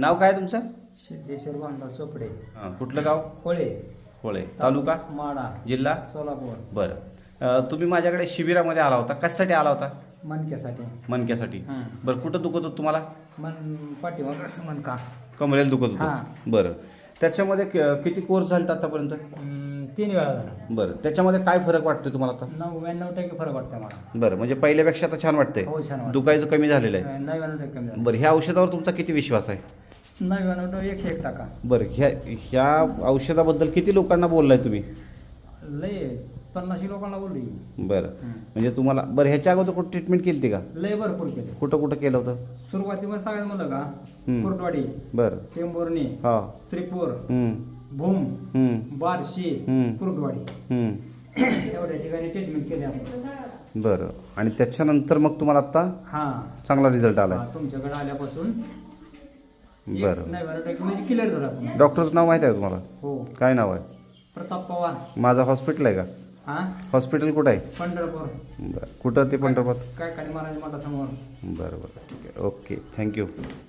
नाव काय तुमचं? सिद्धेश्वर बांधा चोपडे. हां कुठलं गाव? होळे. होळे. तालुका? माडा जिल्हा? सोलापूर. बरं. अ, तुम्ही माझ्याकडे शिबिरामध्ये आला होता. कशासाठी आला होता? मनक्यासाठी मणक्यासाठी. हं. बरं कुठं दुखत होतं तुम्हाला? मन पाठीमाग असं मनका कमरेला दुखत हां. होतं बरं. त्याच्यामध्ये क- किती कोर्स झाले आतापर्यंत? हम्म, तीन वेळा झाला. बरं. त्याच्यामध्ये काय फरक वाटतो तुम्हाला आता? नव्याण्णव टक्के फरक वाटतंय मला. बरं. म्हणजे पहिल्यापेक्षा आता छान वाटतंय. हो छान दुखायचं कमी झालेलं आहे. नव्याण्णव टक्के कमी बरं ह्या औषधावर तुमचा किती विश्वास आहे? नव्याण्णव टक्के एकशे एक टाका. बरं ह्या ह्या औषधाबद्दल किती लोकांना बोललाय तुम्ही? लय पन्नाशी लोकांना बोलली बरं. म्हणजे तुम्हाला बरं ह्याच्या अगोदर कुठं ट्रीटमेंट केली होती का? लय भरपूर केले. कुठं कुठं केलं होतं? सुरुवातीमध्ये सांगायचं म्हणलं का हम्म. कुर्डवाडी बरं. टेंभुर्णी हा. श्रीपूर भूम बार्शी हम्म. कुर्डवाडी. एवढ्या ठिकाणी ट्रीटमेंट केली आपण. बरं. आणि त्याच्यानंतर मग तुम्हाला आत्ता हा. चांगला रिझल्ट आलाय. हा, तुमच्याकडे आल्यापासून बरं टक्के म्हणजे क्लिअर झालं आपण. डॉक्टरचं नाव माहिती आहे का तुम्हाला? हो. काय नाव आहे? प्रताप पवार. माझं हॉस्पिटल आहे का? हा? हॉस्पिटल कुठं आहे? पंढरपूर. बरं. कुठं ते पंढरपूर? काय काळी महाराज मठासमोर बरं बरं. ठीक आहे. Okay thank you